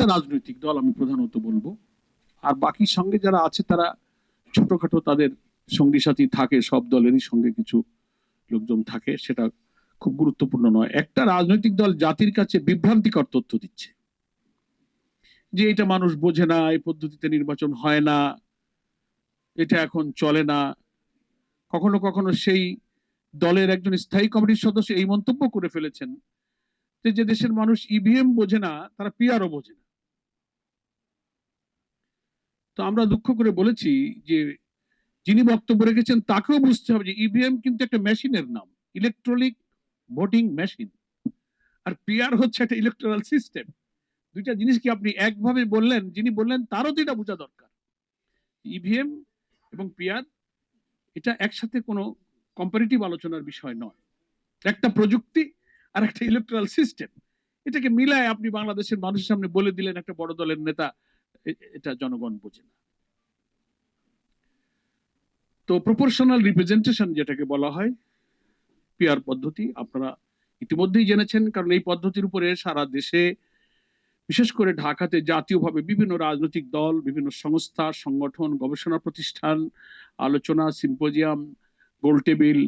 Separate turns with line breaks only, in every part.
একটা রাজনৈতিক দল আমি প্রধানত বলব। আর বাকি সঙ্গে যারা আছে, তারা ছোটখাটো তাদের সঙ্গী সাথী থাকে, সব দলেরই সঙ্গে কিছু লোকজন থাকে, সেটা খুব গুরুত্বপূর্ণ নয়। একটা রাজনৈতিক দল জাতির কাছে বিভ্রান্তিকর তথ্য দিচ্ছে। যে এটা মানুষ বোঝে না, এই পদ্ধতিতে নির্বাচন হয় না, এটা এখন চলে না। কখনো কখনো সেই দলের একজন স্থায়ী কমিটির সদস্য এই মন্তব্য করে ফেলেছেন যে যে দেশের মানুষ ইভিএম বোঝে না, তারা পিআরও বোঝে না। তো আমরা দুঃখ করে বলেছি যে যিনি বক্তব্য রেখেছেন তাকেও বুঝতে হবে যে ইভিএম কিন্তু একটা মেশিনের নাম ইলেকট্রনিক ভোটিং মেশিন আর পিআর হচ্ছে একটা ইলেকট্রাল সিস্টেম দুইটা জিনিস কি আপনি একভাবে বললেন? যিনি বললেন, তারও তো এটা বোঝা দরকার। ইভিএম এবং পিআর এটা একসাথে কোনো কম্পারেটিভ আলোচনার বিষয় নয়। একটা প্রযুক্তি আর একটা ইলেকট্রাল সিস্টেম এটাকে মিলায় আপনি বাংলাদেশের মানুষের সামনে বলে দিলেন একটা বড় দলের নেতা এটা জনগণ বোঝে না। তো প্রপোর্শনাল রিপ্রেজেন্টেশন যেটাকে বলা হয় পিআর পদ্ধতি আপনারা ইতিমধ্যেই জেনেছেন কারণ এই পদ্ধতির উপরে সারা দেশে বিশেষ করে ঢাকাতে জাতীয়ভাবে বিভিন্ন রাজনৈতিক দল বিভিন্ন সংস্থা সংগঠন গবেষণা প্রতিষ্ঠান আলোচনা সিম্পোজিয়াম গোল টেবিল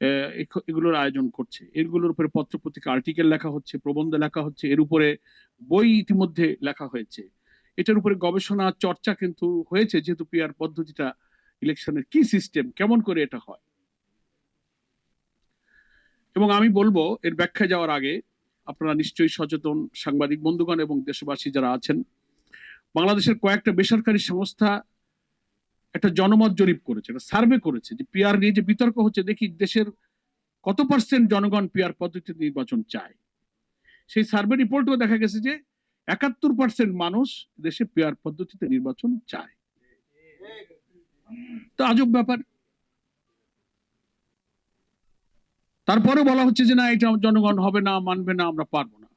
আহ, এগুলোর আয়োজন করছে। এগুলোর উপরে পত্রপত্রিকা আর্টিকেল লেখা হচ্ছে প্রবন্ধ লেখা হচ্ছে এর উপরে বই ইতিমধ্যে লেখা হয়েছে। এটার উপরে গবেষণা, চর্চা কিন্তু হয়েছে যেহেতু পিআর পদ্ধতিটা ইলেকশনের কি সিস্টেম, কেমন করে এটা হয়। এবং আমি বলব, এর ব্যাখ্যা যাওয়ার আগে আপনারা নিশ্চয়ই সচেতন সাংবাদিক বন্ধুগণ এবং দেশবাসী যারা আছেন, বাংলাদেশের কয়েকটা বেসরকারি সংস্থা একটা জনমত জরিপ করেছে, একটা সার্ভে করেছে যে পিআর নিয়ে যে বিতর্ক হচ্ছে, দেখি দেশের কত পার্সেন্ট জনগণ পিআর পদ্ধতিতে নির্বাচন চায়। সেই সার্ভে রিপোর্টেও দেখা গেছে যে একাত্তর পার্সেন্ট মানুষ দেশে পিআর পদ্ধতিতে নির্বাচন চায়। তো আজব ব্যাপার। তারপরে বলা হচ্ছে যে না, এটা জনগণ হবে না, মানবে না, আমরা পারব না।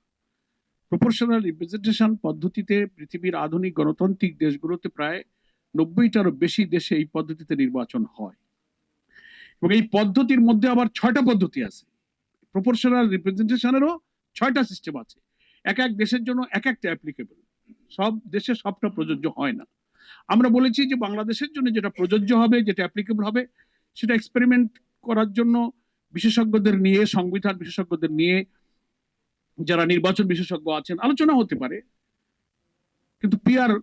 প্রপোর্শনাল রিপ্রেজেন্টেশন পদ্ধতিতে পৃথিবীর আধুনিক গণতান্ত্রিক দেশগুলোতে প্রায় নব্বইটারও বেশি দেশে এই পদ্ধতিতে নির্বাচন হয়। এবং এই পদ্ধতির মধ্যে আবার ছয়টা পদ্ধতি আছে। প্রপোর্শনাল রিপ্রেজেন্টেশনেরও ছয়টা সিস্টেম আছে। এক এক দেশের জন্য এক একটা অ্যাপ্লিকেবল সব দেশে সবটা প্রযোজ্য হয় না। আমরা বলেছি যে বাংলাদেশের জন্য যেটা প্রযোজ্য হবে, যেটা অ্যাপ্লিকেবল হবে, সেটা এক্সপেরিমেন্ট করার জন্য বিশেষজ্ঞদের নিয়ে, সংবিধান বিশেষজ্ঞদের নিয়ে যারা নির্বাচন বিশেষজ্ঞ আছেন, আলোচনা হতে পারে। কিন্তু পিয়ার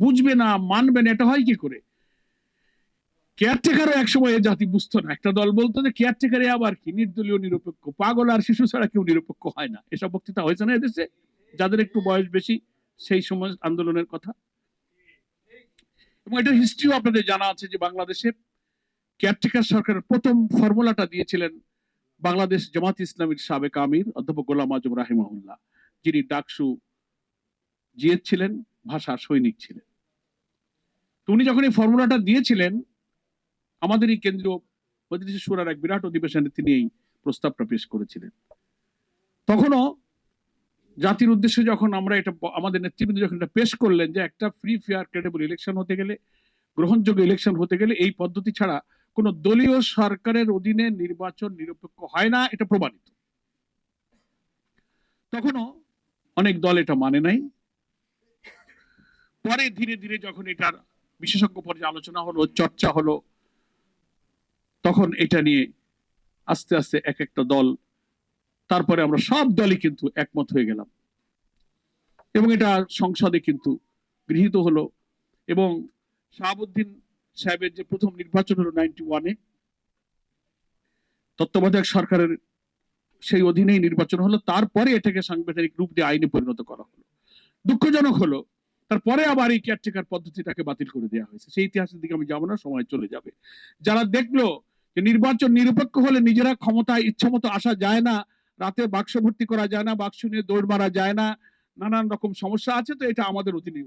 বুঝবে না, মানবে না, এটা হয় কি করে? কেয়ারটেকারও একসময় এ জাতি বুঝতো না। একটা দল বলতো যে কেয়ারটেকারে আবার কি? নির্দলীয়, নিরপেক্ষ। পাগল আর শিশু ছাড়া কেউ নিরপেক্ষ হয় না। এসব বক্তৃতা হয়েছে না এদেশে? যাদের একটু বয়স বেশি, সেই সময় আন্দোলনের কথা। এবং এটা হিস্ট্রিও আপনাদের জানা আছে যে, বাংলাদেশে কেয়ারটেকার সরকারের প্রথম ফর্মুলাটা দিয়েছিলেন বাংলাদেশ জামাত ইসলামীর সাবেক আমির, অধ্যাপক গোলাম আজম রাহিমাহুল্লাহ। যিনি ডাকসু জিএদ ছিলেন, ভাষা সৈনিক ছিলেন। তো উনি যখন এই ফর্মুলাটা দিয়েছিলেন আমাদের এই কেন্দ্রীয় মজলিস সুরার এক বিরাট অধিবেশনে তিনি এই প্রস্তাবটা পেশ করেছিলেন। তখনও জাতির উদ্দেশ্যে যখন আমরা এটা আমাদের নেতৃবৃন্দ যখন এটা পেশ করলেন যে একটা ফ্রি ফেয়ার ক্রেডেবল ইলেকশন হতে গেলে, গ্রহণযোগ্য ইলেকশন হতে গেলে এই পদ্ধতি ছাড়া কোন দলীয় সরকারের অধীনে নির্বাচন নিরপেক্ষ হয় না, এটা প্রমাণিত। তখনও অনেক দল এটা মানে নাই। পরে ধীরে ধীরে যখন এটার বিশেষজ্ঞ পর্যায়ে আলোচনা হলো, চর্চা হলো তখন এটা নিয়ে আস্তে আস্তে এক একটা দল, তারপরে আমরা সব দলই কিন্তু একমত হয়ে গেলাম। এবং এটা সংসদে কিন্তু গৃহীত হলো। এবং শাহাবুদ্দিন সাহেবের যে প্রথম নির্বাচন হলো নাইনটি ওয়ানে তত্ত্বাবধায়ক সরকারের সেই অধীনেই নির্বাচন হলো। তারপরে এটাকে সাংবিধানিক রূপ দিয়ে আইনে পরিণত করা হলো। দুঃখজনক হলো, তারপরে আবার এই কেয়ারটেকার পদ্ধতিটাকে বাতিল করে দেওয়া হয়েছে। সেই ইতিহাসের দিকে আমি যাব না, সময় চলে যাবে। যারা দেখল যে নির্বাচন নিরপেক্ষ হলে নিজেরা ক্ষমতায় ইচ্ছা মতো আসা যায় না, রাতে বাক্স ভর্তি করা যায় না, বাক্স নিয়ে দৌড় মারা যায় না, নানান রকম সমস্যা আছে, তো এটা আমাদের অধীনে